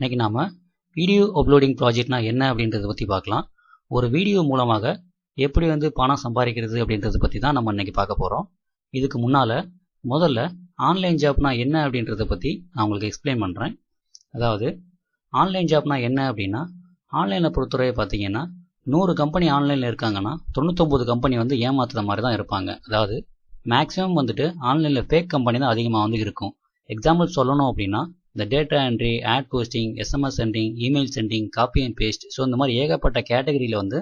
இன்றைக்கி நாம் video uploading ப்ராஜெக்ட்னா என்ன அப்படின்றத பற்றி பார்க்கலாம். ஒரு வீடியோ மூலமாக எப்படி வந்து பணம் சம்பாதிக்கிறது அப்படின்றத பற்றி தான் நம்ம இன்றைக்கி பார்க்க போகிறோம் இதுக்கு முன்னால் முதல்ல ஆன்லைன் ஜாப்னா என்ன அப்படின்றத பற்றி நான் உங்களுக்கு எக்ஸ்பிளைன் பண்ணுறேன் அதாவது ஆன்லைன் ஜாப்னா என்ன அப்படின்னா ஆன்லைனில் பொறுத்தவரை பார்த்தீங்கன்னா நூறு கம்பெனி ஆன்லைனில் இருக்காங்கன்னா தொண்ணூத்தொம்பது கம்பெனி வந்து ஏமாத்துற மாதிரி தான் இருப்பாங்க. அதாவது மேக்ஸிமம் வந்துட்டு ஆன்லைனில் ஃபேக் கம்பெனி தான் அதிகமாக வந்து இருக்கும். எக்ஸாம்பிள் சொல்லணும் அப்படின்னா இந்த data entry ad posting SMS sending email sending copy and paste so இந்த மாதிரி ஏகப்பட்ட கேட்டகரியில் வந்து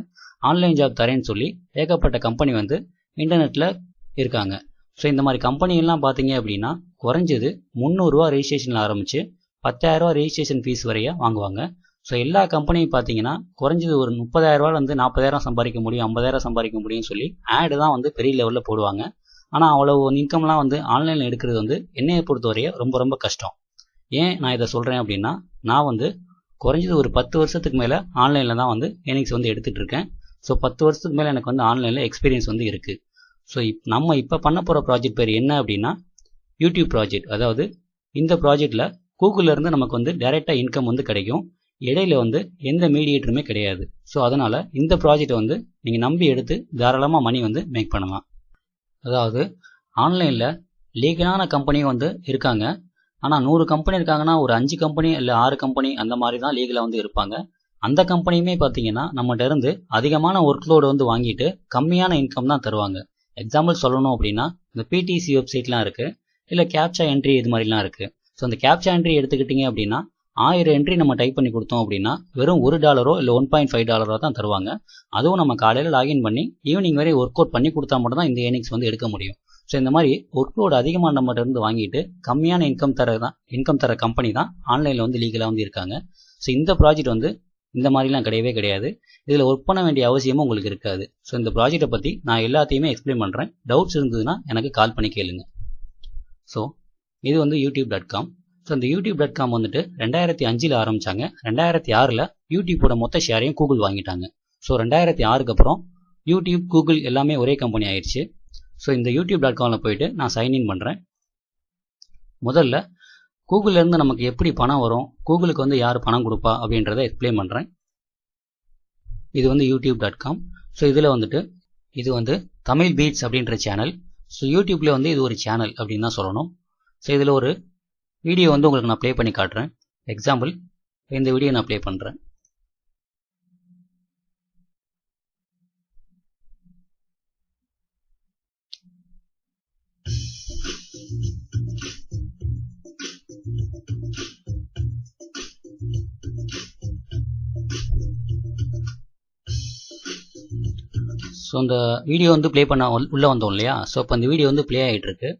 ஆன்லைன் ஜாப் தரேன்னு சொல்லி ஏகப்பட்ட கம்பெனி வந்து இன்டர்நெட்டில் இருக்காங்க. ஸோ இந்த மாதிரி கம்பெனிகள்லாம் பார்த்தீங்க அப்படின்னா குறைஞ்சது முந்நூறுரூவா ரெஜிஸ்ட்ரேஷனில் ஆரம்பித்து பத்தாயிரரூவா ரெஜிஸ்ட்ரேஷன் ஃபீஸ் வரைய வாங்குவாங்க. ஸோ எல்லா கம்பெனியும் பார்த்தீங்கன்னா குறைஞ்சது ஒரு முப்பதாயிரரூவாலேருந்து வந்து நாற்பதாயிரம் சம்பாதிக்க முடியும் ஐம்பதாயிரம் சம்பாதிக்க முடியும்னு சொல்லி ஆடு தான் வந்து பெரிய லெவலில் போடுவாங்க. ஆனால் அவ்வளோ இன்கம்லாம் வந்து ஆன்லைனில் எடுக்கிறது வந்து என்னையை பொறுத்தவரைய ரொம்ப ரொம்ப கஷ்டம். ஏன் நான் இதை சொல்கிறேன் அப்படின்னா நான் வந்து குறைஞ்சது ஒரு பத்து வருஷத்துக்கு மேலே ஆன்லைனில் தான் வந்து ஏர்னிங்ஸ் வந்து எடுத்துகிட்டு இருக்கேன். ஸோ பத்து வருஷத்துக்கு மேலே எனக்கு வந்து ஆன்லைனில் எக்ஸ்பீரியன்ஸ் வந்து இருக்குது ஸோ இப் நம்ம இப்போ பண்ண போகிற ப்ராஜெக்ட் பேர் என்ன அப்படின்னா யூடியூப் ப்ராஜெக்ட் அதாவது இந்த ப்ராஜெக்டில் கூகுளிலேருந்து நமக்கு வந்து டைரெக்டாக இன்கம் வந்து கிடைக்கும். இடையில வந்து எந்த மீடியேட்டருமே கிடையாது. ஸோ அதனால் இந்த ப்ராஜெக்டை வந்து நீங்கள் நம்பி எடுத்து தாராளமாக மணி வந்து மேக் பண்ணலாம். அதாவது ஆன்லைனில் லீகலான கம்பெனியும் வந்து இருக்காங்க. ஆனால் நூறு கம்பெனி இருக்காங்கன்னா ஒரு அஞ்சு கம்பெனி இல்லை ஆறு கம்பெனி அந்த மாதிரி தான் லீகலாக வந்து இருப்பாங்க. அந்த கம்பெனியுமே பார்த்தீங்கன்னா நம்மகிட்ட இருந்து அதிகமான ஒர்க் லோடு வந்து வாங்கிட்டு கம்மியான இன்கம் தான் தருவாங்க. எக்ஸாம்பிள் சொல்லணும் அப்படின்னா இந்த பிடிசி வெப்சைட்லாம் இருக்குது இல்லை கேப்சா என்ட்ரி இது மாதிரிலாம் இருக்குது ஸோ அந்த கேப்சா என்ட்ரி எடுத்துக்கிட்டிங்க அப்படின்னா ஆயிரம் என்ட்ரி நம்ம டைப் பண்ணி கொடுத்தோம் அப்படின்னா வெறும் ஒரு டாலரோ இல்லை ஒன் பாயிண்ட் ஃபைவ் டாலரோ தான் தருவாங்க. அதுவும் நம்ம காலையில் லாகின் பண்ணி ஈவினிங் வரை ஒர்க் அவுட் பண்ணி கொடுத்தா மட்டும் தான் இந்த ஏர்னிங்ஸ் வந்து எடுக்க முடியும். ஸோ இந்த மாதிரி ஒர்க் லோடு அதிகமாக நம்மகிட்ட இருந்து வாங்கிட்டு கம்மியான இன்கம் தர தான் இன்கம் தர கம்பெனி தான் ஆன்லைனில் வந்து லீகலாக வந்து இருக்காங்க. ஸோ இந்த ப்ராஜெக்ட் வந்து இந்த மாதிரிலாம் கிடையவே கிடையாது. இதில் ஒர்க் பண்ண வேண்டிய அவசியமும் உங்களுக்கு இருக்காது. ஸோ இந்த ப்ராஜெக்ட்டை பற்றி நான் எல்லாத்தையுமே எக்ஸ்பிளைன் பண்ணுறேன் டவுட்ஸ் இருந்ததுன்னா எனக்கு கால் பண்ணி கேளுங்க. ஸோ இது வந்து யூடியூப் டாட் காம் ஸோ இந்த யூடியூப் டாட் காம் வந்துட்டு ரெண்டாயிரத்தி அஞ்சில் ஆரம்பித்தாங்க ரெண்டாயிரத்தி ஆறில் யூடியூப்போட மொத்த ஷேரையும் கூகுள் வாங்கிட்டாங்க. ஸோ ரெண்டாயிரத்தி ஆறுக்கு அப்புறம் யூடியூப் கூகுள் எல்லாமே ஒரே கம்பெனி ஆயிடுச்சு. ஸோ இந்த யூடியூப் டாட் காமில் போயிட்டு நான் சைன்இன் பண்ணுறேன் முதல்ல கூகுளிலேருந்து நமக்கு எப்படி பணம் வரும்? கூகுளுக்கு வந்து யார் பணம் கொடுப்பா? அப்படின்றத எக்ஸ்பிளைன் பண்ணுறேன் இது வந்து யூடியூப் டாட் காம் ஸோ இதில் வந்துட்டு இது வந்து தமிழ் பீட்ஸ் அப்படின்ற சேனல் ஸோ யூடியூப்பில் வந்து இது ஒரு சேனல் அப்படின்னு தான் சொல்லணும். ஸோ இதில் ஒரு வீடியோ வந்து உங்களுக்கு நான் ப்ளே பண்ணி காட்டுறேன். எக்ஸாம்பிள் இந்த வீடியோ நான் ப்ளே பண்ணுறேன் ஸோ இந்த வீடியோ வந்து ப்ளே பண்ண உள்ளே வந்தோம் இல்லையா? ஸோ இப்போ அந்த வீடியோ வந்து ப்ளே ஆகிட்டு இருக்கு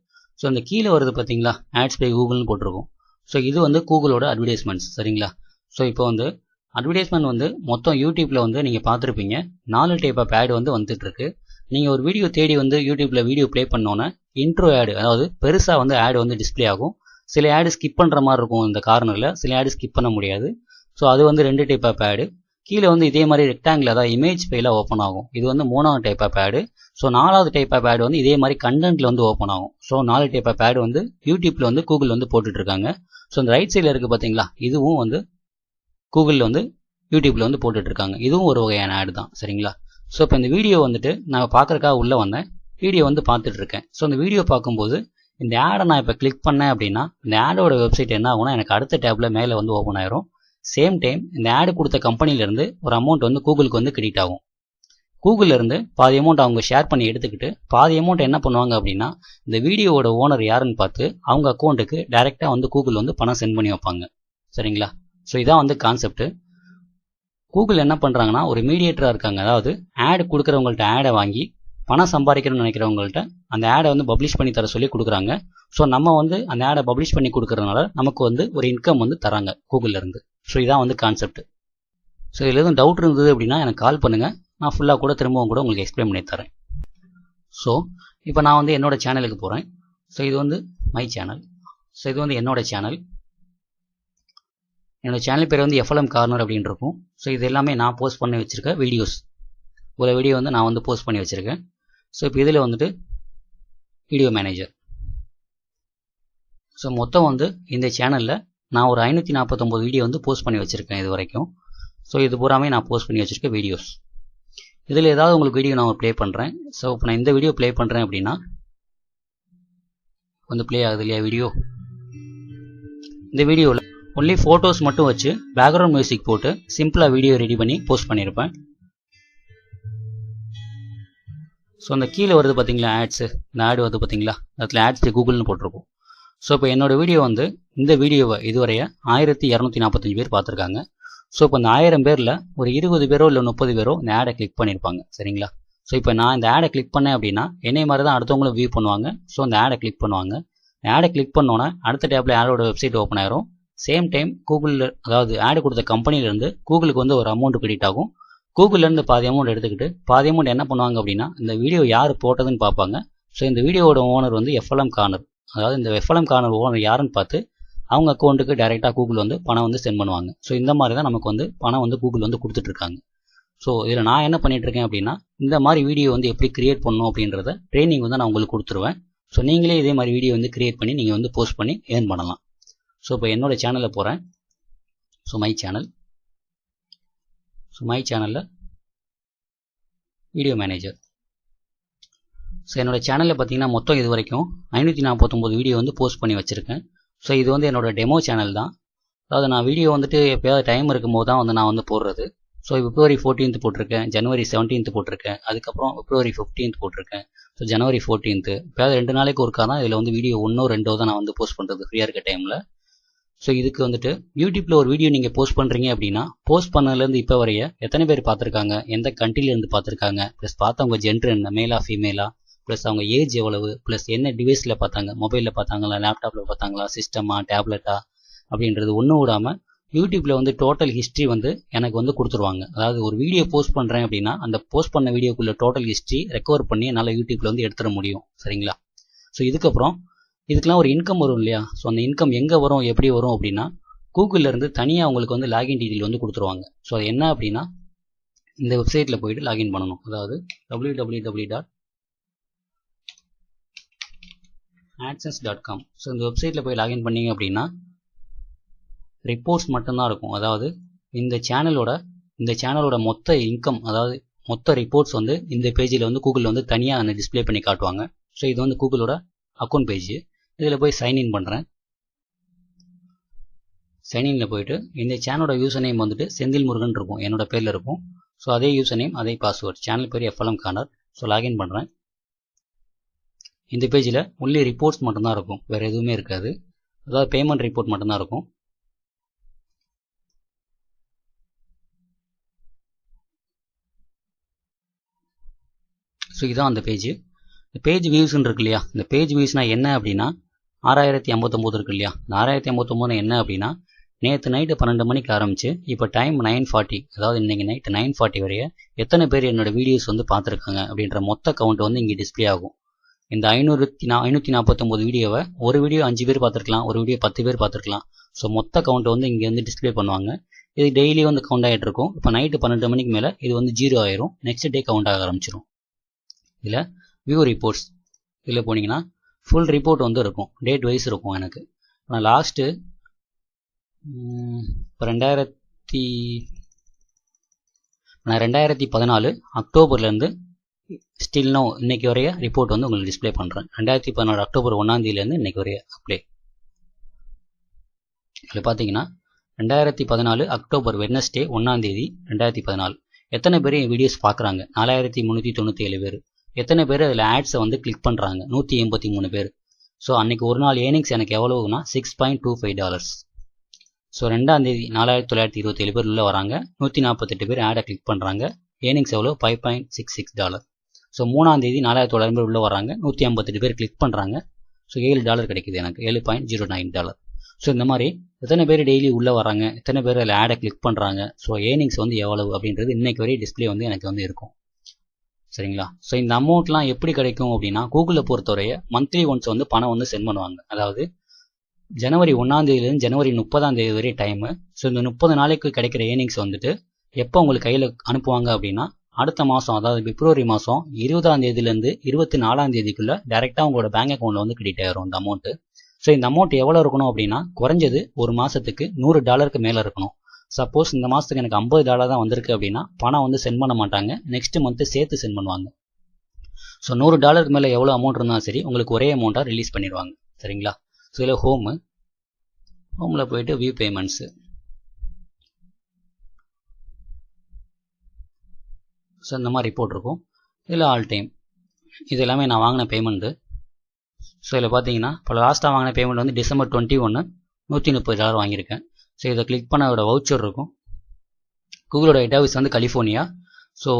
ஸோ இந்த கீழே வருது பார்த்தீங்களா ஆட்ஸ் பை கூகுள்னு போட்டிருக்கோம். ஸோ இது வந்து கூகுளோட அட்வர்டைஸ்மெண்ட்ஸ் சரிங்களா? ஸோ இப்போ வந்து அட்வர்டைஸ்மெண்ட் வந்து மொத்தம் யூடியூப்பில் வந்து நீங்கள் பார்த்துருப்பீங்க. நாலு டைப் ஆஃப் ஆட் வந்து வந்துட்டுருக்கு. நீங்கள் ஒரு வீடியோ தேடி வந்து யூடியூப்பில் வீடியோ ப்ளே பண்ணோன்னே இன்ட்ரோ ஆடு அதாவது பெருசாக வந்து ஆடு வந்து டிஸ்பிளே ஆகும். சில ஆடு ஸ்கிப் பண்ணுற மாதிரி இருக்கும் இந்த கார்னரில் சில ஆடு ஸ்கிப் பண்ண முடியாது. ஸோ அது வந்து ரெண்டு டைப் ஆஃப் ஆடு கீழே வந்து இதே மாதிரி ரெக்டாங்கில் அதாவது இமேஜ் ஃபைலாக ஓப்பன் ஆகும். இது வந்து மூணாவது டைப் ஆஃப் ஆடு ஸோ நாலாவது டைப் ஆஃப் ஆடு வந்து இதே மாதிரி கண்டென்ட்டில் வந்து ஓப்பன் ஆகும். ஸோ நாலு டைப் ஆஃப் ஆடு வந்து யூடியூப்பில் வந்து கூகுள் வந்து போட்டுட்ருக்காங்க. ஸோ இந்த ரைட் சைடில் இருக்குது பார்த்தீங்களா இதுவும் வந்து கூகுளில் வந்து யூடியூப்பில் வந்து போட்டுட்ருக்காங்க. இதுவும் ஒரு வகையான ஆடு தான். சரிங்களா? ஸோ இப்போ இந்த வீடியோ வந்துட்டு நான் பார்க்குறக்காக உள்ளே வந்தேன். வீடியோ வந்து பார்த்துட்ருக்கேன் ஸோ இந்த வீடியோ பார்க்கும்போது இந்த ஆடை நான் இப்போ கிளிக் பண்ணேன் அப்படின்னா இந்த ஆடோட வெப்சைட் என்ன ஆகும்னா எனக்கு அடுத்த டேப்பில் மேலே வந்து ஓப்பன் ஆயிரும். சேம் டைம் இந்த ஆடு கொடுத்த கம்பெனிலேருந்து ஒரு அமௌண்ட் வந்து கூகுளுக்கு வந்து கிரெடிட் ஆகும். கூகுளிலேருந்து பாதி அமௌண்ட் அவங்க ஷேர் பண்ணி எடுத்துக்கிட்டு பாதி அமௌண்ட் என்ன பண்ணுவாங்க அப்படின்னா இந்த வீடியோவோட ஓனர் யாருன்னு பார்த்து அவங்க அக்கௌண்ட்டுக்கு டைரெக்டாக வந்து கூகுள் வந்து பணம் சென்ட் பண்ணி வைப்பாங்க. சரிங்களா? ஸோ இதான் வந்து கான்செப்ட்டு கூகுள் என்ன பண்ணுறாங்கன்னா ஒரு மீடியேட்டராக இருக்காங்க. அதாவது ஆடு கொடுக்குறவங்கள்ட்ட ஆடை வாங்கி பணம் சம்பாதிக்கணும்னு நினைக்கிறவங்கள்ட்ட அந்த ஆடை வந்து பப்ளிஷ் பண்ணி தர சொல்லி கொடுக்குறாங்க. ஸோ நம்ம வந்து அந்த ஆடை பப்ளிஷ் பண்ணி கொடுக்குறதுனால நமக்கு வந்து ஒரு இன்கம் வந்து தராங்க கூகுள்லேருந்து ஸோ இதான் வந்து கான்செப்ட் ஸோ இதில் எதுவும் டவுட் இருந்தது அப்படின்னா எனக்கு கால் பண்ணுங்கள் நான் ஃபுல்லாக கூட திரும்பவும் கூட உங்களுக்கு எக்ஸ்பிளைன் பண்ணி தரேன். ஸோ இப்போ நான் வந்து என்னோடய சேனலுக்கு போகிறேன் ஸோ இது வந்து மை சேனல் ஸோ இது வந்து என்னோடய சேனல் என்னோடய சேனல் பேர் வந்து எஃப்எல்எம் கார்னர் அப்படின்னு இருக்கும். ஸோ இது எல்லாமே நான் போஸ்ட் பண்ணி வச்சுருக்க வீடியோஸ் ஒரு வீடியோ வந்து நான் வந்து போஸ்ட் பண்ணி வச்சுருக்கேன். ஸோ இப்போ இதில் வந்துட்டு வீடியோ மேனேஜர் ஸோ மொத்தம் வந்து இந்த சேனலில் நான் ஒரு ஐநூற்றி நாற்பத்தொம்போது வீடியோ வந்து போஸ்ட் பண்ணி வச்சுருக்கேன் இது வரைக்கும். ஸோ இது பூராமே நான் போஸ்ட் பண்ணி வச்சுருக்க வீடியோஸ் இதில் ஏதாவது உங்களுக்கு வீடியோ நான் ப்ளே பண்ணுறேன் ஸோ இப்போ நான் இந்த வீடியோ ப்ளே பண்ணுறேன் அப்படின்னா வந்து ப்ளே ஆகுது இல்லையா வீடியோ இந்த வீடியோவில் ஒன்லி ஃபோட்டோஸ் மட்டும் வச்சு பேக்ரவுண்ட் மியூசிக் போட்டு சிம்பிளாக வீடியோ ரெடி பண்ணி போஸ்ட் பண்ணியிருப்பேன் ஸோ அந்த கீழே வருது பார்த்தீங்களா ஆட்ஸு இந்த ஆடு வருது பார்த்தீங்களா அதில் ஆட்ஸ் கூகுள்னு போட்டிருக்கோம். ஸோ இப்போ என்னோடய வீடியோ வந்து இந்த வீடியோவை இதுவரைய ஆயிரத்தி இரநூத்தி நாற்பத்தஞ்சு பேர் பார்த்துருக்காங்க. ஸோ இப்போ இந்த ஆயிரம் பேரில் ஒரு இருபது பேரோ இல்லை முப்பது பேரோ இந்த ஆடை கிளிக் பண்ணியிருப்பாங்க சரிங்களா? ஸோ இப்போ நான் இந்த ஆடை கிளிக் பண்ணேன் அப்படின்னா என்னை மாதிரி தான் அடுத்தவங்களும் வியூ பண்ணுவாங்க. ஸோ அந்த ஆடை கிளிக் பண்ணுவாங்க. ஆடை கிளிக் பண்ணோன்னே அடுத்த டேப்பில் ஆடோட வெப்சைட் ஓப்பன் ஆயிரும். சேம் டைம் கூகுளில் அதாவது ஆடு கொடுத்த கம்பெனிலேருந்து கூகுளுக்கு வந்து ஒரு அமௌண்ட் கிரெடிட் ஆகும். கூகுள்லேருந்து பாதி அமௌண்ட் எடுத்துக்கிட்டு பாதி அமௌண்ட் என்ன பண்ணுவாங்க அப்படின்னா இந்த வீடியோ யார் போட்டதுன்னு பார்ப்பாங்க. ஸோ இந்த வீடியோவோட ஓனர் வந்து எஃப்எல்எம் கார்னர் அதாவது இந்த எஃப்எல்எம் கார்னர் ஓனர் யாருன்னு பார்த்து அவங்க அக்கௌண்ட்டுக்கு டைரெக்டாக கூகுள் வந்து பணம் வந்து சென்ட் பண்ணுவாங்க. ஸோ இந்த மாதிரி தான் நமக்கு வந்து பணம் வந்து கூகுள் வந்து கொடுத்துட்ருக்காங்க. ஸோ இதில் நான் என்ன பண்ணிகிட்ருக்கேன் அப்படின்னா இந்த மாதிரி வீடியோ வந்து எப்படி கிரியேட் பண்ணணும் அப்படின்றத ட்ரைனிங் வந்து நான் உங்களுக்கு கொடுத்துருவேன். ஸோ நீங்களே இதே மாதிரி வீடியோ வந்து கிரியேட் பண்ணி நீங்கள் வந்து போஸ்ட் பண்ணி ஏர்ன் பண்ணலாம். ஸோ இப்போ என்னோடய சேனலில் போகிறேன் so my channel so my சேனலில் வீடியோ மேனேஜர் ஸோ என்னோடய சேனலில் பார்த்தீங்கன்னா மொத்தம் இது வரைக்கும் ஐநூற்றி நாற்பத்தொம்போது வீடியோ வந்து போஸ்ட் பண்ணி வச்சுருக்கேன். ஸோ இது வந்து என்னோட டெமோ சேனல் தான். அதாவது நான் வீடியோ வந்துட்டு எப்போயாவது டைம் இருக்கும்போது தான் வந்து நான் வந்து போடுறது. ஸோ பிப்ரவரி ஃபோர்டீன்த் போட்டிருக்கேன். ஜனவரி செவன்டீன்த் போட்டிருக்கேன். அதுக்கப்புறம் பிப்ரவரி ஃபிஃப்டீன்த் போட்டிருக்கேன். ஸோ ஜனவரி ஃபோர்டீன்த்து இப்போ ரெண்டு நாளைக்கு ஒருக்கா தான் இதில் வந்து வீடியோ ஒன்றோ ரெண்டோ தான் நான் வந்து போஸ்ட் பண்ணுறது ஃப்ரீயாக இருக்க டைமில் ஸோ இதுக்கு வந்துட்டு யூடியூப்பில் ஒரு வீடியோ நீங்கள் போஸ்ட் பண்ணுறீங்க அப்படின்னா போஸ்ட் பண்ணதுலேருந்து இப்போ வரைய எத்தனை பேர் பார்த்துருக்காங்க? எந்த கண்ட்ரிலேருந்து பார்த்துருக்காங்க? ப்ளஸ் பார்த்தவங்க ஜென்டர் என்ன? மேலா ஃபீமேலா ப்ளஸ் அவங்க ஏஜ் எவ்வளவு? ப்ளஸ் என்ன டிவைஸில் பார்த்தாங்க? மொபைலில் பார்த்தாங்களா? லேப்டாப்பில் பார்த்தாங்களா? சிஸ்டமா டேப்லெட்டா அப்படின்றது ஒன்றும் விடாமல் யூடியூப்பில் வந்து டோட்டல் ஹிஸ்ட்ரி வந்து எனக்கு வந்து கொடுத்துருவாங்க. அதாவது ஒரு வீடியோ போஸ்ட் பண்ணுறேன் அப்படின்னா அந்த போஸ்ட் பண்ண வீடியோக்குள்ள டோட்டல் ஹிஸ்ட்ரி ரெக்கவர் பண்ணி என்னால் யூடியூப்பில் வந்து எடுத்துட முடியும். சரிங்களா? ஸோ இதுக்கப்புறம் இதுக்கெலாம் ஒரு இன்கம் வரும் இல்லையா? ஸோ அந்த இன்கம் எங்கே வரும்? எப்படி வரும் அப்படின்னா கூகுளில் இருந்து தனியாக உங்களுக்கு வந்து லாகின் டீட்டெயில் வந்து கொடுத்துருவாங்க. ஸோ அது என்ன அப்படின்னா இந்த வெப்சைட்டில் போயிட்டு லாகின் பண்ணணும். அதாவது W W W dot AdSense dot com so இந்த வெப்சைட்டில் போய் லாகின் பண்ணிங்க அப்படின்னா ரிப்போர்ட்ஸ் மட்டும்தான் இருக்கும். அதாவது இந்த சேனலோட இந்த சேனலோட மொத்த இன்கம் அதாவது மொத்த ரிப்போர்ட்ஸ் வந்து இந்த பேஜில் வந்து கூகுளில் வந்து தனியாக அந்த டிஸ்பிளே பண்ணி காட்டுவாங்க. ஸோ இது வந்து கூகுளோட அக்கௌண்ட் பேஜ் இதில் போய் சைன்இன் பண்ணுறேன் சைன்இனில் போயிட்டு இந்த சேனலோட யூசர் நேம் வந்துட்டு செந்தில் முருகன் இருக்கும். என்னோட பேரில் இருக்கும். ஸோ அதே யூசர் நேம் அதே பாஸ்வேர்ட் சேனல் பேர் எஃப்எல்எம் கார்னர் ஸோ லாகின் பண்ணுறேன் இந்த பேஜில் ஒன்லி ரிப்போர்ட்ஸ் மட்டும்தான் இருக்கும். வேறு எதுவுமே இருக்காது. அதாவது பேமெண்ட் ரிப்போர்ட் மட்டும்தான் இருக்கும். ஸோ இதுதான் அந்த பேஜ் இந்த பேஜ் வியூஸ்ன்னு இருக்கு இல்லையா? இந்த பேஜ் வியூஸ்னால் என்ன அப்படின்னா ஆறாயிரத்தி ஐம்பத்தொம்போது இருக்கு இல்லையா? இந்த ஆறாயிரத்தி ஐம்பத்தொம்போது என்ன அப்படின்னா நேற்று நைட்டு பன்னெண்டு மணிக்கு ஆரம்பிச்சு இப்போ டைம் நைன் ஃபார்ட்டி அதாவது இன்றைக்கி நைட்டு நைன் ஃபார்ட்டி வரைய எத்தனை பேர் என்னோட வீடியோஸ் வந்து பார்த்துருக்காங்க அப்படின்ற மொத்த கவுண்ட் வந்து இங்கே டிஸ்பிளே ஆகும். இந்த ஐநூறுத்தி நா ஐநூற்றி நாற்பத்தொம்போது வீடியோவை ஒரு வீடியோ அஞ்சு பேர் பார்த்துருக்கலாம் ஒரு வீடியோ பத்து பேர் பார்த்துருக்கலாம். ஸோ மொத்த கவுண்ட் வந்து இங்கே வந்து டிஸ்பிளே பண்ணுவாங்க. இது டெய்லி வந்து கவுண்ட் ஆகிட்டு இருக்கும். இப்போ நைட்டு பன்னெண்டு மணிக்கு மேலே இது வந்து ஜீரோ ஆயிரும். நெக்ஸ்ட் டே கவுண்ட் ஆக ஆரம்பிச்சிடும் இதில் வியூ ரிப்போர்ட்ஸ் இதில் போனீங்கன்னா ஃபுல் ரிப்போர்ட் வந்து இருக்கும். டேட் வைஸ் இருக்கும் எனக்கு. நான் லாஸ்ட்டு இப்போ ரெண்டாயிரத்தி நான் ரெண்டாயிரத்தி பதினாலு அக்டோபர்லேருந்து ஸ்டில் நோ இன்னைக்கு வரைய ரிப்போர்ட் வந்து உங்களுக்கு டிஸ்பிளே பண்ணுறேன் ரெண்டாயிரத்தி பதினாலு அக்டோபர் ஒன்றாந்தேதியிலேருந்து இன்னைக்கு வரைய அப்ளை இதில் பார்த்தீங்கன்னா ரெண்டாயிரத்தி பதினாலு அக்டோபர் வெட்னஸ்டே ஒன்றாந்தேதி ரெண்டாயிரத்தி பதினாலு. எத்தனை பேர் என் வீடியோஸ் பார்க்குறாங்க நாலாயிரத்தி முந்நூற்றி தொண்ணூற்றி ஏழு பேர். எத்தனை பேர் அதில் ஆட்ஸை வந்து கிளிக் பண்ணுறாங்க நூற்றி எண்பத்தி மூணு பேர். ஸோ அன்றைக்கி ஒரு நாள் ஏர்னிங்ஸ் எனக்கு எவ்வளவுனா six point two five dollars so ரெண்டாந்தேதி நாலாயிரத்தி தொள்ளாயிரத்தி இருபத்தேழு பேர் உள்ளே வராங்க. நூற்றி நாற்பத்தெட்டு பேர் ஆடை கிளிக் பண்ணுறாங்க ஏர்னிங்ஸ் எவ்வளோ five point six six dollar so மூணாந்தேதி நாலாயிரத்தி தொள்ளாயிரம் பேர் உள்ளே வராங்க நூற்றி ஐம்பத்தெட்டு பேர் கிளிக் பண்ணுறாங்க ஸோ ஏழு டாலர் கிடைக்குது எனக்கு. ஏழு point zero nine dollar so இந்த மாதிரி எத்தனை பேர் டெய்லி உள்ளே வராங்க எத்தனை பேர் அதில் ஆடை கிளிக் பண்ணுறாங்க ஸோ ஏர்னிங்ஸ் வந்து எவ்வளவு அப்படின்றது இன்றைக்கு வரை டிஸ்பிளே வந்து எனக்கு வந்து இருக்கும். சரிங்களா? ஸோ இந்த அமௌண்ட்லாம் எப்படி கிடைக்கும் அப்படின்னா கூகுளில் பொறுத்தவரைய மந்த்லி ஒன்ஸ் வந்து பணம் வந்து சென்ட் பண்ணுவாங்க. அதாவது ஜனவரி ஒன்றாந்தேதியிலேருந்து ஜனவரி முப்பதாம் தேதி வரை டைமு ஸோ இந்த முப்பது நாளைக்கு கிடைக்கிற ஏர்னிங்ஸ் வந்துட்டு எப்போ உங்களுக்கு கையில் அனுப்புவாங்க அப்படின்னா அடுத்த மாதம் அதாவது பிப்ரவரி மாதம் இருபதாம் தேதியிலேருந்து இருபத்தி நாலாம் தேதிக்குள்ளே டேரெக்டாக உங்களோட பேங்க் அக்கௌண்ட்டில் வந்து கிரெடிட் ஆயிரும் இந்த அமௌண்ட்டு ஸோ இந்த அமௌண்ட் எவ்வளோ இருக்கணும் அப்படின்னா குறைஞ்சது ஒரு மாதத்துக்கு நூறு டாலருக்கு மேலே இருக்கணும். சப்போஸ் இந்த மாதத்துக்கு எனக்கு ஐம்பது டாலர் தான் வந்திருக்கு அப்படின்னா பணம் வந்து சென்ட் பண்ண மாட்டாங்க. நெக்ஸ்ட் மந்த்து சேர்த்து சென்ட் பண்ணுவாங்க. ஸோ நூறு டாலருக்கு மேலே எவ்வளோ அமௌண்ட் இருந்தாலும் சரி உங்களுக்கு ஒரே அமௌண்ட்டாக ரிலீஸ் பண்ணிடுவாங்க. சரிங்களா? ஸோ இதில் ஹோமு ஹோமில் போயிட்டு வியூ பேமெண்ட்ஸு ஸோ இந்த மாதிரி ரிப்போர்ட் இருக்கும். இதில் ஆல் டைம் இது எல்லாமே நான் வாங்கின பேமெண்ட்டு ஸோ இதில் பார்த்தீங்கன்னா இப்போ லாஸ்ட்டாக வாங்கின பேமெண்ட் வந்து டிசம்பர் டுவெண்ட்டி ஒன்று நூற்றி முப்பது டாலர் வாங்கியிருக்கேன். ஸோ இதை கிளிக் பண்ண அதோட வவுச்சர் இருக்கும். கூகுளோட ஹெட் ஆஃபீஸ் வந்து கலிஃபோர்னியா ஸோ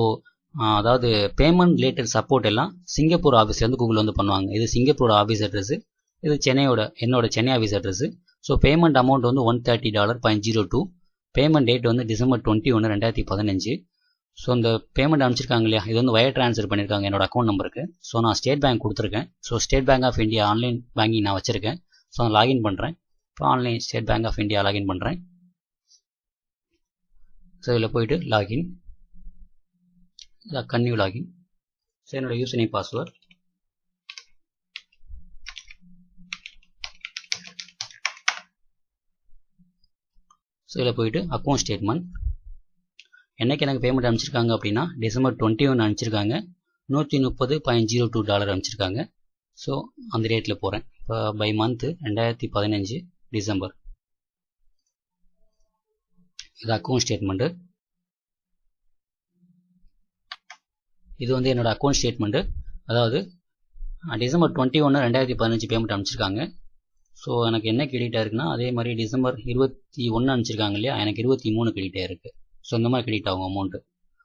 அதாவது பேமெண்ட் ரிலேட்டட் சப்போர்ட் எல்லாம் சிங்கப்பூர் ஆஃபீஸ்லேருந்து கூகுள் வந்து பண்ணுவாங்க. இது சிங்கப்பூரோட ஆஃபீஸ் அட்ரஸு இது சென்னையோட என்னோட Chennai office address so payment amount வந்து one thirty dollar point zero two payment date வந்து டிசம்பர் டுவெண்ட்டி ஒன்று ரெண்டாயிரத்தி பதினஞ்சு. ஸோ இந்த பேமெண்ட் அனுப்பிச்சிருக்காங்க இல்லையா? இது வந்து வயர் ட்ரான்ஸ்ஃபர் பண்ணியிருக்காங்க என்னோட அக்கௌண்ட் நம்பருக்கு ஸோ நான் ஸ்டேட் பேங்க் கொடுத்துருக்கேன். So state bank of India online banking நான் வச்சுருக்கேன். ஸோ நான் லாகின் பண்ணுறேன் இப்போ online state bank of India login பண்ணுறேன் ஸோ இதில் போயிட்டு லாகின் கன்னியூ லாகின் ஸோ என்னோட யூஸ் நேம் பாஸ்வேர்ட் ஸோ இதில் போயிட்டு அக்கௌண்ட் ஸ்டேட்மெண்ட் என்னைக்கு எனக்கு பேமெண்ட் அனுப்பிச்சிருக்காங்க அப்படின்னா டிசம்பர் டுவெண்ட்டி ஒன் அனுப்பிச்சிருக்காங்க. நூற்றி முப்பது பாயிண்ட் ஜீரோ டூ டாலர் அனுப்பிச்சிருக்காங்க. ஸோ அந்த ரேட்டில் போகிறேன் இப்போ பை மந்த்து ரெண்டாயிரத்தி பதினஞ்சு டிசம்பர் இது அக்கௌண்ட் ஸ்டேட்மெண்ட்டு இது வந்து என்னோட அக்கௌண்ட் ஸ்டேட்மெண்ட்டு அதாவது டிசம்பர் டுவெண்ட்டி ஒன்று ரெண்டாயிரத்தி பதினஞ்சு பேமெண்ட் அனுப்பிச்சிருக்காங்க. ஸோ எனக்கு என்ன கிரெடிட் ஆயிருக்குன்னா அதே மாதிரி டிசம்பர் இருபத்தி ஒன்று அனுப்பிச்சிருக்காங்க இல்லையா? எனக்கு இருபத்தி மூணு கிரெடிட் ஆயிருக்கு சொந்தமாக கிரெடிட் ஆகும் அமௌண்ட்டு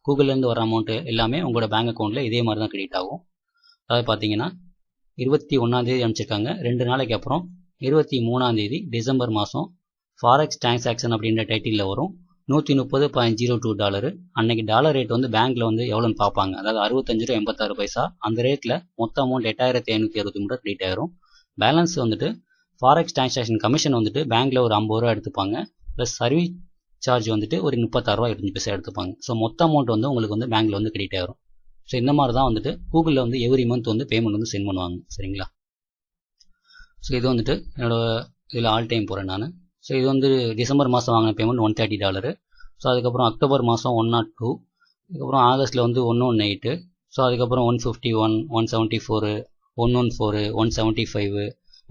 கூகுள்லேருந்து வர அமௌண்ட்டு எல்லாமே உங்களோட பேங்க் அக்கௌண்ட்டில் இதே மாதிரி தான் கிரெடிட் ஆகும். அதாவது பார்த்தீங்கன்னா இருபத்தி ஒன்றாந்தேதி அனுப்பிச்சிருக்காங்க. ரெண்டு நாளைக்கு அப்புறம் இருபத்தி மூணாந்தேதி டிசம்பர் மாதம் ஃபாரெக்ஸ் டிரான்சாக்ஷன் அப்படின்ற டைட்டிலில் வரும். நூற்றி முப்பது பாயிண்ட் ஜீரோ டூ டாலரு அன்னைக்கு டாலர் ரேட் வந்து பேங்க்கில் வந்து எவ்வளோன்னு பார்ப்பாங்க. அதாவது அறுபத்தஞ்சு ரூபா எண்பத்தாறு பைசா. அந்த ரேட்டில் மொத்த அமௌண்ட் எட்டாயிரத்தி ஐநூற்றி அறுபத்தி மூணு கிரெடிட் ஆயிரும். பேலன்ஸ் வந்துட்டு ஃபாரெக்ஸ் டிரான்சாக்ஷன் கமிஷன் வந்துட்டு பேங்க்கில் ஒரு ஐம்பது ரூபா எடுத்துப்பாங்க. ப்ளஸ் சர்வீஸ் சார்ஜ் வந்துட்டு ஒரு முப்பத்தாறுரூவா இருபத்தஞ்சு பைசா எடுத்துப்பாங்க. ஸோ மொத்த அமௌண்ட் வந்து உங்களுக்கு வந்து பேங்க்கில் வந்து கிரெடிட் ஆகிரும் ஸோ இந்த மாதிரி தான் வந்துட்டு கூகுளில் வந்து எவ்ரி மந்த் வந்து பேமெண்ட் வந்து சென்ட் பண்ணுவாங்க. சரிங்களா? ஸோ இது வந்துட்டு என்னோட இதில் ஆல் டைம் போகிறேன் நான். ஸோ இது வந்து டிசம்பர் மாதம் வாங்கின payment one thirty dollar so அதுக்கப்புறம் அக்டோபர் மாதம் ஒன் நாட் டூ அதுக்கப்புறம் ஆகஸ்ட்டில் வந்து ஒன்று ஒன் எயிட்டு ஸோ அதுக்கப்புறம் one fifty one one seventy four one one four one seventy five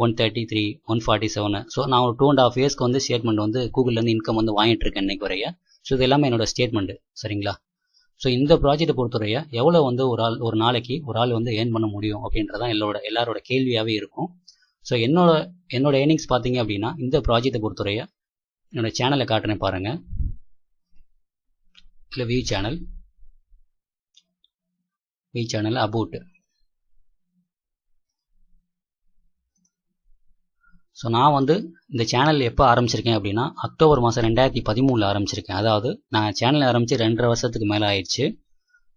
one thirty three one forty seven so நான் ஒரு two and half இயர்ஸ்க்கு வந்து ஸ்டேட்மெண்ட் வந்து கூகுள்லேருந்து இன்கம் வந்து வாங்கிட்டு இருக்கேன் இன்னைக்கு வரைய. ஸோ இது எல்லாமே என்னோட ஸ்டேட்மெண்ட்டு சரிங்களா? ஸோ இந்த ப்ராஜெக்ட்டை பொறுத்தவரைய எவ்வளோ வந்து ஒரு ஆள் ஒரு நாளைக்கு ஒரு ஆள் வந்து ஏர்ன் பண்ண முடியும் அப்படின்றதான் எல்லோட எல்லாரோட கேள்வியாகவே இருக்கும். ஸோ என்னோட என்னோட ஏர்னிங்ஸ் பார்த்தீங்க அப்படின்னா இந்த ப்ராஜெக்ட்டை பொறுத்தவரைய என்னோட சேனலை காட்டுறேன் பாருங்கள் இல்லை we channel we channel about so நான் வந்து இந்த சேனல் எப்போ ஆரம்பிச்சிருக்கேன் அப்படின்னா அக்டோபர் மாதம் ரெண்டாயிரத்தி பதிமூணில் ஆரம்பிச்சிருக்கேன். அதாவது நான் சேனல் ஆரம்பித்து ரெண்டரை வருஷத்துக்கு மேலே ஆயிடுச்சு.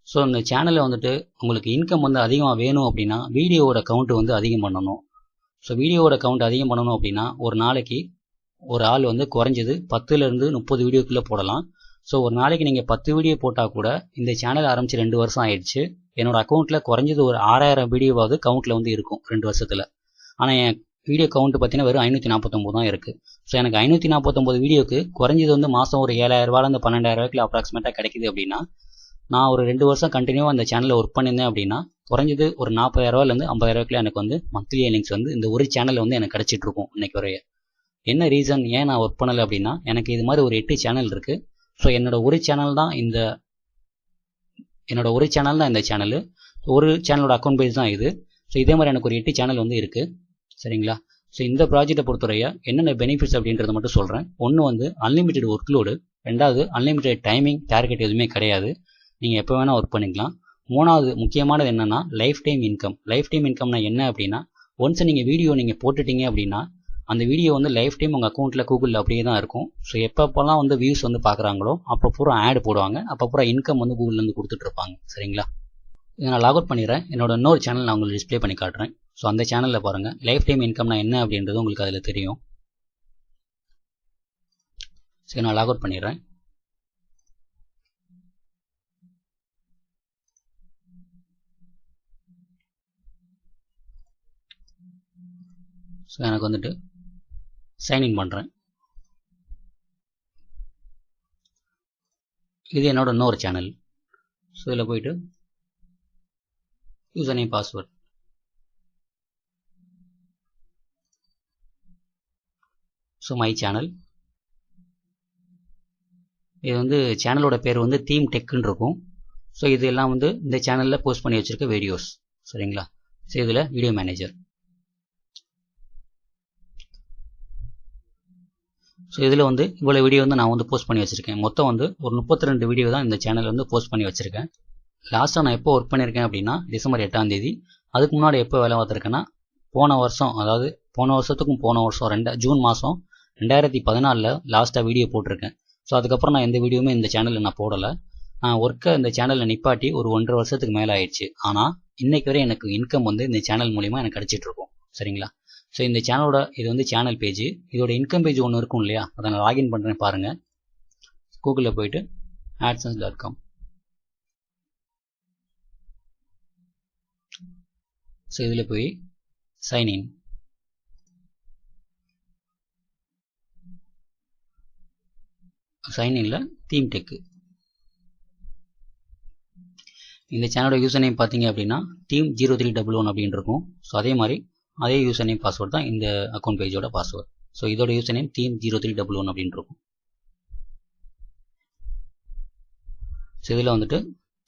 ஸோ இந்த சேனலில் வந்துட்டு உங்களுக்கு இன்கம் வந்து அதிகமாக வேணும் அப்படின்னா வீடியோவோட கவுண்ட் வந்து அதிகம் பண்ணணும். ஸோ வீடியோவோட கவுண்ட் அதிகம் பண்ணணும் அப்படின்னா ஒரு நாளைக்கு ஒரு ஆள் வந்து குறைஞ்சது பத்துலேருந்து முப்பது வீடியோக்குள்ளே போடலாம். ஸோ ஒரு நாளைக்கு நீங்கள் பத்து வீடியோ போட்டால் கூட இந்த சேனல் ஆரம்பித்து ரெண்டு வருஷம் ஆயிடுச்சு. என்னோட அக்கௌண்ட்டில் குறைஞ்சது ஒரு ஆறாயிரம் வீடியோவாவது கவுண்ட்டில் வந்து இருக்கும் ரெண்டு வருஷத்தில். ஆனால் என் வீடியோ கவுண்ட் பார்த்தீங்கன்னா வெறும் ஐநூற்றி நாற்பத்தொம்பது தான் இருக்குது ஸோ எனக்கு ஐநூற்றி நாற்பத்தொம்போது வீடியோக்கு குறைஞ்சது வந்து மாதம் ஒரு ஏழாயிரரூவாலேருந்து பன்னெண்டாயிரரூபாய்க்கு அப்ராக்சிமேட்டாக கிடைக்குது அப்படின்னா நான் ஒரு ரெண்டு வருஷம் கண்டினியூவாக அந்த சேனலில் ஒர்க் பண்ணியிருந்தேன் அப்படின்னா குறைஞ்சது ஒரு நாற்பதாயிரரூவாலேருந்து ஐம்பதாயிரரூவாய்க்குள்ள எனக்கு வந்து மந்த்லி ஏர்னிங்ஸ் வந்து இந்த ஒரு சேனலில் வந்து எனக்கு கிடச்சிட்ருக்கும் இன்னைக்கு வரைய. என்ன ரீசன் ஏன் நான் ஒர்க் பண்ணலை அப்படின்னா எனக்கு இது மாதிரி ஒரு எட்டு சேனல் இருக்குது ஸோ என்னோட ஒரு சேனல் தான் இந்த என்னோட ஒரு சேனல் தான் இந்த சேனலு ஒரு சேனலோட அக்கௌண்ட் பேஸ் தான் இது. ஸோ இதே மாதிரி எனக்கு ஒரு எட்டு சேனல் வந்து இருக்குது சரிங்களா? ஸோ இந்த ப்ராஜெக்டை பொறுத்தவரைய என்னென்ன பெனிஃபிட்ஸ் அப்படின்றத மட்டும் சொல்கிறேன் ஒன்று வந்து அன்லிமிட்டெட் ஒர்க் லோடு ரெண்டாவது அன்லிமிட்டெட் டைமிங் டார்கெட் எதுவுமே கிடையாது. நீங்கள் எப்போ வேணால் ஒர்க் பண்ணிக்கலாம். மூணாவது முக்கியமானது என்னென்னா life time income life time இன்கம்னா என்ன அப்படின்னா ஒன்ஸ் நீங்கள் வீடியோ நீங்கள் போட்டுட்டீங்க அப்படின்னா அந்த வீடியோ வந்து லைஃப் டைம் உங்கள் அக்கௌண்ட்டில் கூகுளில் அப்படியே தான் இருக்கும். ஸோ எப்பப்போல்லாம் வந்து வியூஸ் வந்து பார்க்குறாங்களோ அப்போ பூரா ஆட் போடுவாங்க. அப்போ பூரா இன்கம் வந்து கூகுள்லேருந்து கொடுத்துட்ருப்பாங்க சரிங்களா? இதை நான் லாக் அவுட் பண்ணிடுறேன். என்னோட இன்னொரு சேனல் நான் உங்களுக்கு டிஸ்ப்ளே பண்ணி காட்டுறேன். ஸோ அந்த சேனலில் பாருங்கள் லைஃப் டைம் இன்கம்னா என்ன அப்படின்றது உங்களுக்கு அதில் தெரியும். சரி நான் லாக் அவுட் பண்ணிடுறேன். ஸோ எனக்கு வந்துட்டு சைன்இன் பண்ணுறேன் இது என்னோட இன்னொரு சேனல் ஸோ இதில் போயிட்டு user name password so my channel இது வந்து சேனலோட பேர் வந்து தீம் டெக்குன்னு இருக்கும். ஸோ இது எல்லாம் வந்து இந்த சேனலில் போஸ்ட் பண்ணி வச்சுருக்க வீடியோஸ் சரிங்களா? ஸோ இதில் வீடியோ மேனேஜர் ஸோ இதில் வந்து இவ்வளோ வீடியோ வந்து நான் வந்து போஸ்ட் பண்ணி வச்சுருக்கேன். மொத்தம் வந்து ஒரு முப்பத்தி ரெண்டு வீடியோ தான் இந்த சேனலில் வந்து போஸ்ட் பண்ணி வச்சுருக்கேன். லாஸ்ட்டாக நான் எப்போ ஒர்க் பண்ணியிருக்கேன் அப்படின்னா டிசம்பர் எட்டாம் தேதி. அதுக்கு முன்னாடி எப்போ வேலை பார்த்துருக்கேன்னா போன வருஷம் அதாவது போன வருஷத்துக்கும் போன வருஷம் ரெண்டா ஜூன் மாதம் ரெண்டாயிரத்தி பதினாலில் லாஸ்ட்டாக வீடியோ போட்டிருக்கேன். ஸோ அதுக்கப்புறம் நான் எந்த வீடியோவுமே இந்த சேனலில் நான் போடலை. நான் ஒர்க்கை இந்த சேனலில் நிப்பாட்டி ஒரு ஒன்றரை வருஷத்துக்கு மேலே ஆயிடுச்சு. ஆனால் இன்னைக்கு வரை எனக்கு இன்கம் வந்து இந்த சேனல் மூலிமா எனக்கு கிடச்சிட்ருக்கும் சரிங்களா? ஸோ இந்த சேனலோட இது வந்து சேனல் பேஜ் இதோட இன்கம் பேஜ் ஒன்று இருக்கும் இல்லையா? அதை நான் லாகின் பண்ணுறேன் பாருங்கள் கூகுளில் போயிட்டு ஆட்சன்ஸ் டாட் காம் ஸோ இதில் போய் சைன்இன் சைன்இனில் தீம் டெக்கு இந்த சேனலோட யூசர் நேம் பார்த்தீங்க அப்படின்னா team zero three double one அப்படின்னு இருக்கும். ஸோ அதே மாதிரி அதே யூசர் நேம் பாஸ்வேர்ட் தான் இந்த அக்கௌண்ட் பேஜோட பாஸ்வேர்ட் ஸோ இதோட user name team zero three double one அப்படின்னு இருக்கும். ஸோ இதில் வந்துட்டு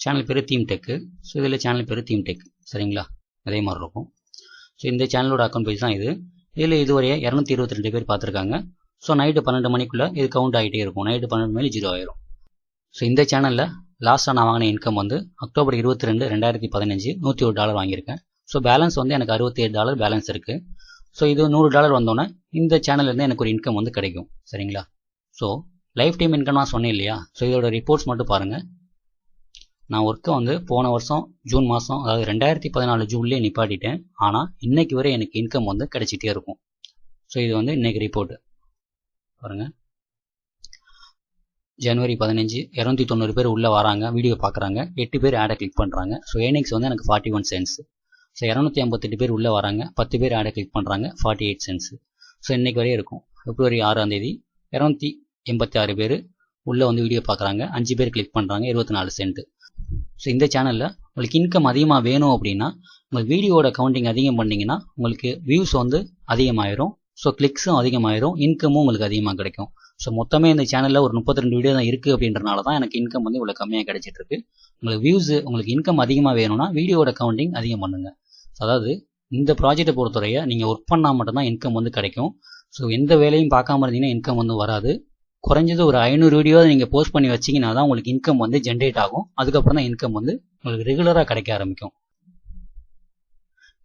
சேனல் பேர் தீம் டெக்கு ஸோ இதில் சேனல் பேர் தீம் டெக் சரிங்களா? அதே மாதிரி இருக்கும். ஸோ இந்த சேனலோட அக்கௌண்ட் பேஜ் தான் இது. இதில் இதுவரையே இரநூத்தி இருபத்தி ரெண்டு பேர் பார்த்துருக்காங்க. ஸோ நைட்டு பன்னெண்டு மணிக்குள்ளே இது கவுண்ட் ஆகிட்டே இருக்கும். நைட்டு பன்னெண்டு மணி ஜீரோ ஆயிரும். ஸோ இந்த சேனலில் லாஸ்ட்டாக நான் வாங்கின இன்கம் வந்து அக்டோபர் இருபத்தி ரெண்டு ரெண்டாயிரத்தி பதினஞ்சு நூற்றி ஒரு டாலர் வாங்கியிருக்கேன். ஸோ பேலன்ஸ் வந்து எனக்கு அறுபத்தி ஏழு டாலர் பேலன்ஸ் இருக்குது ஸோ இது நூறு டாலர் வந்தோன்னே இந்த சேனல்லேருந்து எனக்கு ஒரு இன்கம் வந்து கிடைக்கும். சரிங்களா? ஸோ லைஃப் டைம் இன்கம் நான் சொன்னேன் இல்லையா? ஸோ இதோட ரிப்போர்ட்ஸ் மட்டும் பாருங்கள் நான் ஒர்க்கை வந்து போன வருஷம் ஜூன் மாதம் அதாவது ரெண்டாயிரத்தி பதினாலு ஜூன்லேயே நிப்பாட்டிட்டேன். ஆனால் இன்னைக்கு வரை எனக்கு இன்கம் வந்து கிடைச்சிட்டே இருக்கும். ஸோ இது வந்து இன்னைக்கு ரிப்போர்ட்டு பாருங்கள் ஜனவரி பதினஞ்சு இரநூத்தி தொண்ணூறு பேர் உள்ளே வராங்க வீடியோ பார்க்குறாங்க எட்டு பேர் ஆடை கிளிக் பண்ணுறாங்க ஸோ ஏர்னிங்ஸ் வந்து எனக்கு ஃபார்ட்டி ஒன் சென்ஸ் ஸோ இரநூத்தி ஐம்பத்தெட்டு பேர் உள்ளே வராங்க பத்து பேர் ஆடை கிளிக் பண்ணுறாங்க ஃபார்ட்டி எயிட் சென்ஸ் ஸோ இன்றைக்கு வரையும் இருக்கும். பிப்ரவரி ஆறாம் தேதி இரநூத்தி எண்பத்தி ஆறு பேர் உள்ளே வந்து வீடியோ பார்க்குறாங்க அஞ்சு பேர் கிளிக் பண்ணுறாங்க இருபத்தி நாலு சென்ட் ஸோ இந்த சேனலில் உங்களுக்கு இன்கம் அதிகமாக வேணும் அப்படின்னா உங்கள் வீடியோட கவுண்டிங் அதிகம் பண்ணிங்கன்னா உங்களுக்கு வியூஸ் வந்து அதிகமாயிரும். ஸோ கிளிக்ஸும் அதிகமாயிரும். இன்கமும் உங்களுக்கு அதிகமாக கிடைக்கும். ஸோ மொத்தமே இந்த சேனலில் ஒரு முப்பத்தி ரெண்டு வீடியோ தான் இருக்குது அப்படின்றனால தான் எனக்கு இன்கம் வந்து இவ்வளோ கம்மியாக கிடைச்சிட்டு இருக்கு. உங்களுக்கு வியூஸ் உங்களுக்கு இன்கம் அதிகமாக வேணும்னா வீடியோட கவுண்டிங் அதிகம் பண்ணுங்க. அதாவது இந்த ப்ராஜெக்ட்டை பொறுத்தவரைய நீங்கள் ஒர்க் பண்ணால் மட்டும்தான் இன்கம் வந்து கிடைக்கும். ஸோ எந்த வேலையும் பார்க்காம இருந்தீங்கன்னா இன்கம் வந்து வராது. குறைஞ்சது ஒரு ஐநூறு வீடியோ நீங்கள் போஸ்ட் பண்ணி வச்சிங்கன்னா தான் உங்களுக்கு இன்கம் வந்து ஜென்ரேட் ஆகும். அதுக்கப்புறம் தான் இன்கம் வந்து உங்களுக்கு ரெகுலராக கிடைக்க ஆரம்பிக்கும்.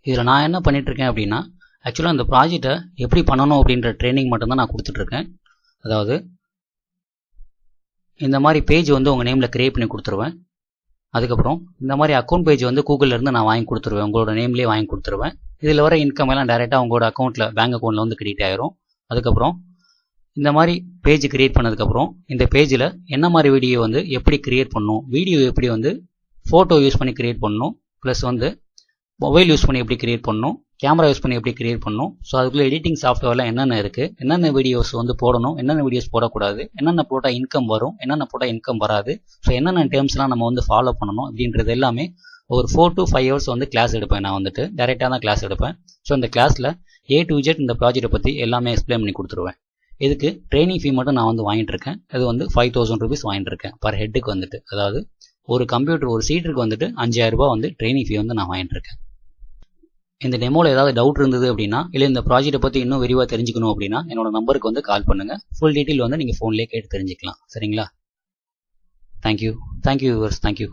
இதில் நான் என்ன பண்ணிகிட்ருக்கேன் அப்படின்னா ஆக்சுவலாக இந்த ப்ராஜெக்டை எப்படி பண்ணணும் அப்படின்ற ட்ரைனிங் மட்டும்தான் நான் கொடுத்துட்ருக்கேன் அதாவது இந்த மாதிரி பேஜ் வந்து உங்கள் நேமில் க்ரியேட் பண்ணி கொடுத்துருவேன். அதுக்கப்புறம் இந்த மாதிரி அக்கௌண்ட் பேஜ் வந்து கூகுளிலேருந்து நான் வாங்கி கொடுத்துருவேன். உங்களோட நேம்லேயே வாங்கி கொடுத்துருவேன். இதில் வர இன்கம் எல்லாம் டேரெக்டாக உங்களோட அக்கௌண்ட்டில் பேங்க் அக்கௌண்ட்டில் வந்து கிரெடிட் ஆயிரும். அதுக்கப்புறம் இந்த மாதிரி பேஜ் கிரியேட் பண்ணதுக்கப்புறம் இந்த பேஜில் என்ன மாதிரி வீடியோ வந்து எப்படி கிரியேட் பண்ணணும் வீடியோ எப்படி வந்து ஃபோட்டோ யூஸ் பண்ணி கிரியேட் பண்ணணும் ப்ளஸ் வந்து மொபைல் யூஸ் பண்ணி எப்படி கிரியேட் பண்ணணும் கேமரா யூஸ் பண்ணி எப்படி கிரியேட் பண்ணணும். ஸோ அதுக்குள்ளே எடிட்டிங் சாஃப்ட்வேர்லாம் என்னென்ன இருக்குது என்னென்ன வீடியோஸ் வந்து போடணும் என்னென்ன வீடியோஸ் போடக்கூடாது என்னென்ன போட்டால் இன்கம் வரும் என்னென்ன போட்டால் இன்கம் வராது. ஸோ என்னென்ன டேர்ம்ஸ்லாம் நம்ம வந்து ஃபாலோ பண்ணணும் அப்படின்றது எல்லாமே ஒரு ஃபோர் டு ஃபைவ் ஹவர்ஸ் வந்து கிளாஸ் எடுப்பேன் நான் வந்துட்டு. டேரெக்டாக தான் கிளாஸ் எடுப்பேன். ஸோ இந்த கிளாஸில் ஏ டு ஜெட் இந்த ப்ராஜெக்ட்டை பற்றி எல்லாமே எக்ஸ்பிளைன் பண்ணி கொடுத்துருவேன். இதுக்கு ட்ரைனிங் ஃபீ மட்டும் நான் வந்து வாங்கிட்டு இருக்கேன். அது வந்து ஃபைவ் தௌசண்ட் ருபீஸ் வாங்கிட்டு இருக்கேன் பர் ஹெட்டுக்கு வந்துட்டு. அதாவது ஒரு கம்ப்யூட்டர் ஒரு சீட்டுக்கு வந்துட்டு அஞ்சாயிரம் ரூபாய் வந்து ட்ரைனிங் ஃபீ வந்து நான் வாங்கிட்டு இருக்கேன். இந்த டெமோவில் ஏதாவது டவுட் இருந்தது அப்படின்னா இல்லை இந்த ப்ராஜெக்ட்டை பற்றி இன்னும் விரிவாக தெரிஞ்சுக்கணும் அப்படின்னா என்னோட நம்பருக்கு வந்து கால் பண்ணுங்கள் ஃபுல் டீட்டெயில் வந்து நீங்கள் ஃபோன்லேயே கேட்டு தெரிஞ்சுக்கலாம். சரிங்களா? Thank you thank you viewers thank you